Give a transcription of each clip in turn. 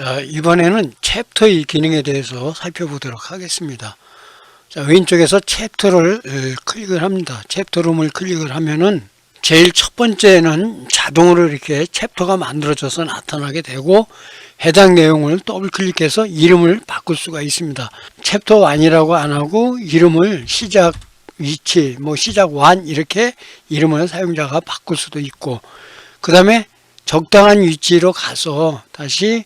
자, 이번에는 챕터의 기능에 대해서 살펴보도록 하겠습니다. 자, 왼쪽에서 챕터를 에, 클릭을 합니다. 챕터룸을 클릭을 하면은 제일 첫 번째는 자동으로 이렇게 챕터가 만들어져서 나타나게 되고 해당 내용을 더블 클릭해서 이름을 바꿀 수가 있습니다. 챕터 1이라고 안 하고 이름을 시작 위치, 뭐 시작 1 이렇게 이름을 사용자가 바꿀 수도 있고 그 다음에 적당한 위치로 가서 다시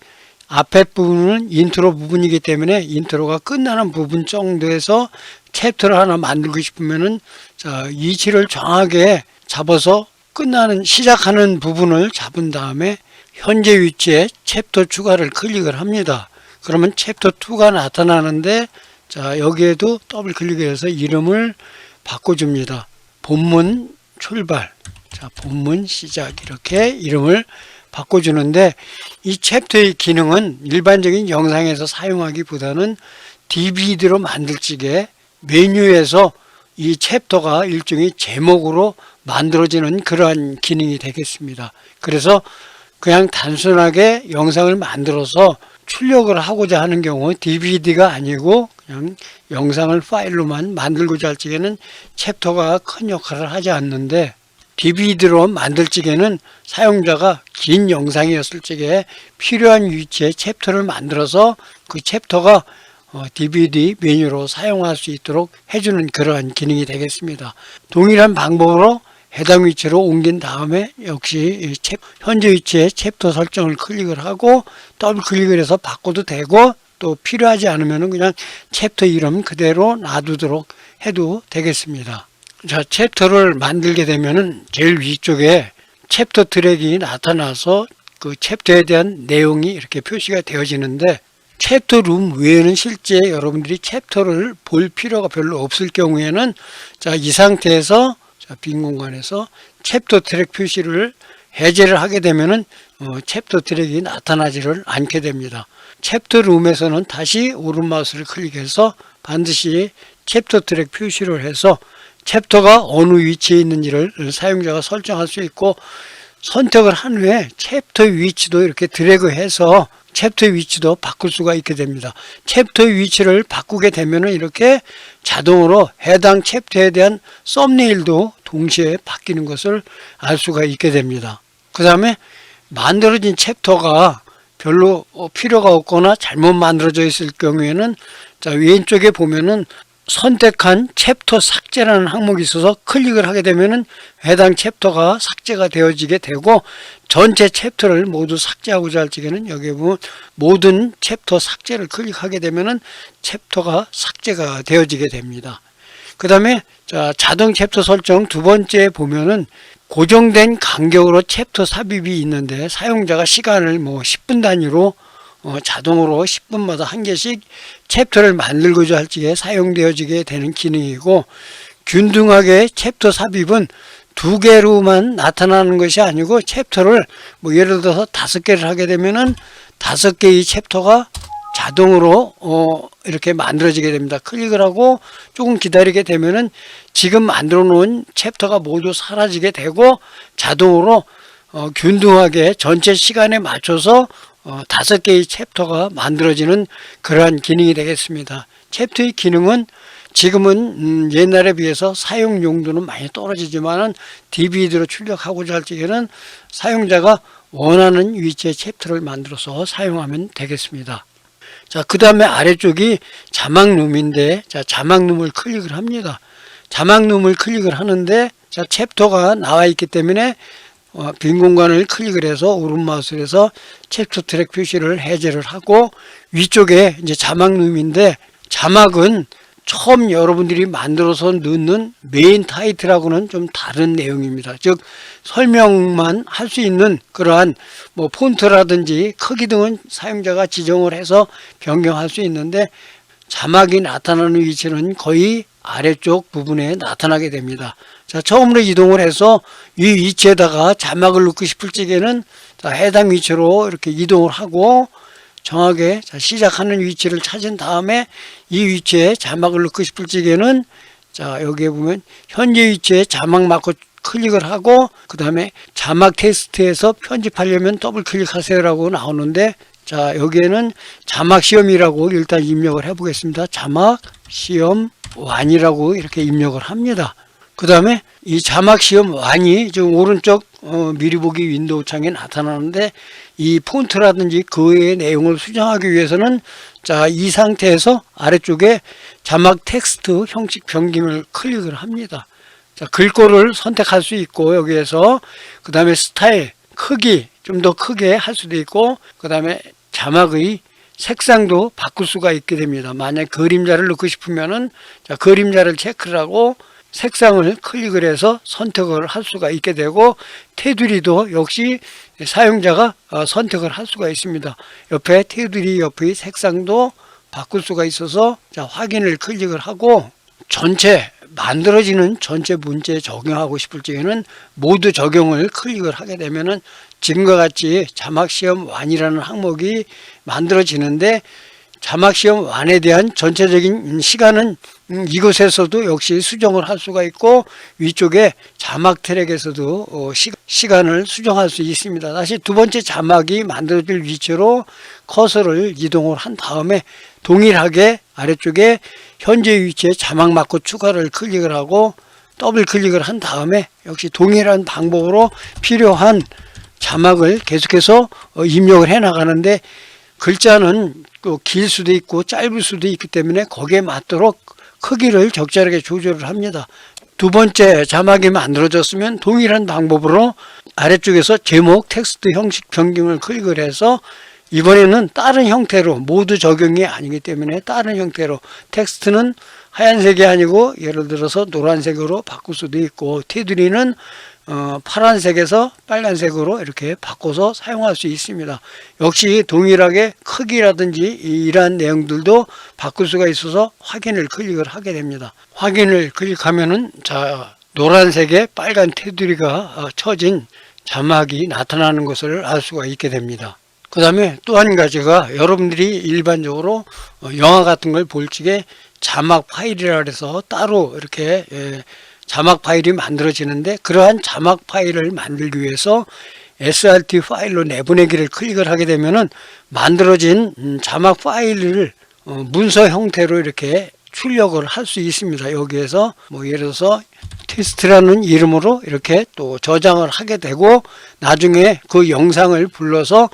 앞에 부분은 인트로 부분이기 때문에 인트로가 끝나는 부분 정도에서 챕터를 하나 만들고 싶으면은 자, 위치를 정하게 잡아서 끝나는 시작하는 부분을 잡은 다음에 현재 위치에 챕터 추가를 클릭을 합니다. 그러면 챕터 2가 나타나는데 자, 여기에도 더블 클릭해서 이름을 바꿔줍니다. 본문 출발. 자, 본문 시작. 이렇게 이름을 바꿔주는데 이 챕터의 기능은 일반적인 영상에서 사용하기보다는 DVD로 만들 적에 메뉴에서 이 챕터가 일종의 제목으로 만들어지는 그러한 기능이 되겠습니다. 그래서 그냥 단순하게 영상을 만들어서 출력을 하고자 하는 경우 DVD가 아니고 그냥 영상을 파일로만 만들고자 할 적에는 챕터가 큰 역할을 하지 않는데 DVD로 만들 적에는 사용자가 긴 영상이었을 적에 필요한 위치에 챕터를 만들어서 그 챕터가 DVD 메뉴로 사용할 수 있도록 해주는 그러한 기능이 되겠습니다. 동일한 방법으로 해당 위치로 옮긴 다음에 역시 현재 위치에 챕터 설정을 클릭을 하고 더블 클릭을 해서 바꿔도 되고 또 필요하지 않으면 그냥 챕터 이름 그대로 놔두도록 해도 되겠습니다. 자, 챕터를 만들게 되면은 제일 위쪽에 챕터 트랙이 나타나서 그 챕터에 대한 내용이 이렇게 표시가 되어지는데 챕터 룸 외에는 실제 여러분들이 챕터를 볼 필요가 별로 없을 경우에는 자, 이 상태에서 자, 빈 공간에서 챕터 트랙 표시를 해제를 하게 되면은 어, 챕터 트랙이 나타나지를 않게 됩니다. 챕터 룸에서는 다시 오른 마우스를 클릭해서 반드시 챕터 트랙 표시를 해서 챕터가 어느 위치에 있는지를 사용자가 설정할 수 있고 선택을 한 후에 챕터 위치도 이렇게 드래그해서 챕터 위치도 바꿀 수가 있게 됩니다. 챕터 위치를 바꾸게 되면은 이렇게 자동으로 해당 챕터에 대한 썸네일도 동시에 바뀌는 것을 알 수가 있게 됩니다. 그 다음에 만들어진 챕터가 별로 어, 필요가 없거나 잘못 만들어져 있을 경우에는 자 왼쪽에 보면은 선택한 챕터 삭제라는 항목이 있어서 클릭을 하게 되면은 해당 챕터가 삭제가 되어지게 되고 전체 챕터를 모두 삭제하고자 할 적에는 여기 보면 모든 챕터 삭제를 클릭하게 되면은 챕터가 삭제가 되어지게 됩니다. 그 다음에 자 자동 챕터 설정 두 번째 보면은 고정된 간격으로 챕터 삽입이 있는데 사용자가 시간을 뭐 10분 단위로 어, 자동으로 10분마다 한 개씩 챕터를 만들고자 할 적에 사용되어지게 되는 기능이고 균등하게 챕터 삽입은 두 개로만 나타나는 것이 아니고 챕터를 뭐 예를 들어서 다섯 개를 하게 되면은 다섯 개의 챕터가 자동으로 어 이렇게 만들어지게 됩니다. 클릭을 하고 조금 기다리게 되면은 지금 만들어 놓은 챕터가 모두 사라지게 되고 자동으로 어 균등하게 전체 시간에 맞춰서 어 다섯 개의 챕터가 만들어지는 그러한 기능이 되겠습니다. 챕터의 기능은 지금은 음, 옛날에 비해서 사용 용도는 많이 떨어지지만은 DVD로 출력하고자 할 적에는 사용자가 원하는 위치의 챕터를 만들어서 사용하면 되겠습니다. 자, 그 다음에 아래쪽이 자막룸인데, 자, 자막룸을 클릭을 합니다. 자막룸을 클릭을 하는데, 자, 챕터가 나와 있기 때문에 어, 빈 공간을 클릭을 해서 오른 마우스를 해서 챕터 트랙 표시를 해제를 하고 위쪽에 이제 자막 룸인데 자막은 처음 여러분들이 만들어서 넣는 메인 타이틀하고는 좀 다른 내용입니다. 즉 설명만 할 수 있는 그러한 뭐 폰트라든지 크기 등은 사용자가 지정을 해서 변경할 수 있는데 자막이 나타나는 위치는 거의 아래쪽 부분에 나타나게 됩니다. 자, 처음으로 이동을 해서 이 위치에다가 자막을 넣고 싶을 적에는 자, 해당 위치로 이렇게 이동을 하고 정확하게 자, 시작하는 위치를 찾은 다음에 이 위치에 자막을 넣고 싶을 적에는 자, 여기에 보면 현재 위치에 자막 맞고 클릭을 하고 그 다음에 자막 테스트에서 편집하려면 더블 클릭하세요라고 나오는데 자, 여기에는 자막 시험이라고 일단 입력을 해 보겠습니다. 자막 시험 완이라고 이렇게 입력을 합니다. 그 다음에 이 자막 시험 완이 지금 오른쪽 어, 미리 보기 윈도우 창에 나타나는데 이 폰트라든지 그 외의 내용을 수정하기 위해서는 자, 이 상태에서 아래쪽에 자막 텍스트 형식 변경을 클릭을 합니다. 자, 글꼴을 선택할 수 있고 여기에서 그 다음에 스타일, 크기 좀 더 크게 할 수도 있고 그 다음에 자막의 색상도 바꿀 수가 있게 됩니다. 만약 그림자를 넣고 싶으면은 자, 그림자를 체크를 하고 색상을 클릭을 해서 선택을 할 수가 있게 되고 테두리도 역시 사용자가 어, 선택을 할 수가 있습니다. 옆에 테두리 옆의 색상도 바꿀 수가 있어서 자, 확인을 클릭을 하고 전체 만들어지는 전체 문제에 적용하고 싶을 적에는 모두 적용을 클릭을 하게 되면은 지금과 같이 자막 시험 완이라는 항목이 만들어지는데 자막 시험 완에 대한 전체적인 시간은 음, 이곳에서도 역시 수정을 할 수가 있고 위쪽에 자막 트랙에서도 어, 시, 시간을 수정할 수 있습니다. 다시 두 번째 자막이 만들어질 위치로 커서를 이동을 한 다음에 동일하게 아래쪽에 현재 위치에 자막 맞고 추가를 클릭을 하고 더블 클릭을 한 다음에 역시 동일한 방법으로 필요한 자막을 계속해서 어, 입력을 해 나가는데 글자는 그길 수도 있고 짧을 수도 있기 때문에 거기에 맞도록 크기를 적절하게 조절을 합니다. 두 번째 자막이 만들어졌으면 동일한 방법으로 아래쪽에서 제목 텍스트 형식 변경을 클릭을 해서 이번에는 다른 형태로 모두 적용이 아니기 때문에 다른 형태로 텍스트는 하얀색이 아니고 예를 들어서 노란색으로 바꿀 수도 있고 테두리는 어, 파란색에서 빨간색으로 이렇게 바꿔서 사용할 수 있습니다. 역시 동일하게 크기라든지 이러한 내용들도 바꿀 수가 있어서 확인을 클릭을 하게 됩니다. 확인을 클릭하면은 자 노란색에 빨간 테두리가 어, 쳐진 자막이 나타나는 것을 알 수가 있게 됩니다. 그 다음에 또 한 가지가 여러분들이 일반적으로 어, 영화 같은 걸 볼 적에 자막 파일이라 해서 따로 이렇게 예, 자막 파일이 만들어지는데 그러한 자막 파일을 만들기 위해서 SRT 파일로 내보내기를 클릭을 하게 되면은 만들어진 음, 자막 파일을 어, 문서 형태로 이렇게 출력을 할 수 있습니다. 여기에서 뭐 예를 들어서 테스트라는 이름으로 이렇게 또 저장을 하게 되고 나중에 그 영상을 불러서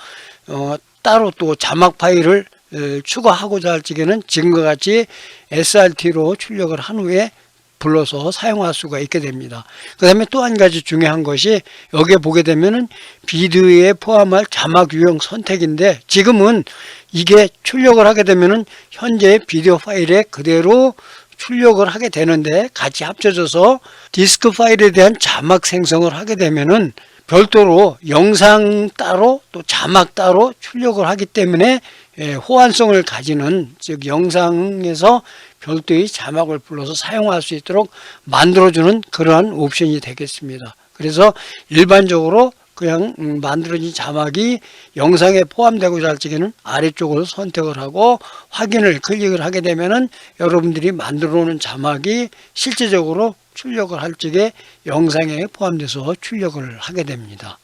어, 따로 또 자막 파일을 에, 추가하고자 할 적에는 지금과 같이 SRT로 출력을 한 후에 불러서 사용할 수가 있게 됩니다. 그 다음에 또 한 가지 중요한 것이 여기에 보게 되면은 비디오에 포함할 자막 유형 선택인데 지금은 이게 출력을 하게 되면은 현재 비디오 파일에 그대로 출력을 하게 되는데 같이 합쳐져서 디스크 파일에 대한 자막 생성을 하게 되면은 별도로 영상 따로 또 자막 따로 출력을 하기 때문에 예, 호환성을 가지는 즉 영상에서 별도의 자막을 불러서 사용할 수 있도록 만들어주는 그러한 옵션이 되겠습니다. 그래서 일반적으로 그냥 음, 만들어진 자막이 영상에 포함되고자 할 적에는 아래쪽을 선택을 하고 확인을 클릭을 하게 되면은 여러분들이 만들어 놓은 자막이 실제적으로 출력을 할 적에 영상에 포함돼서 출력을 하게 됩니다.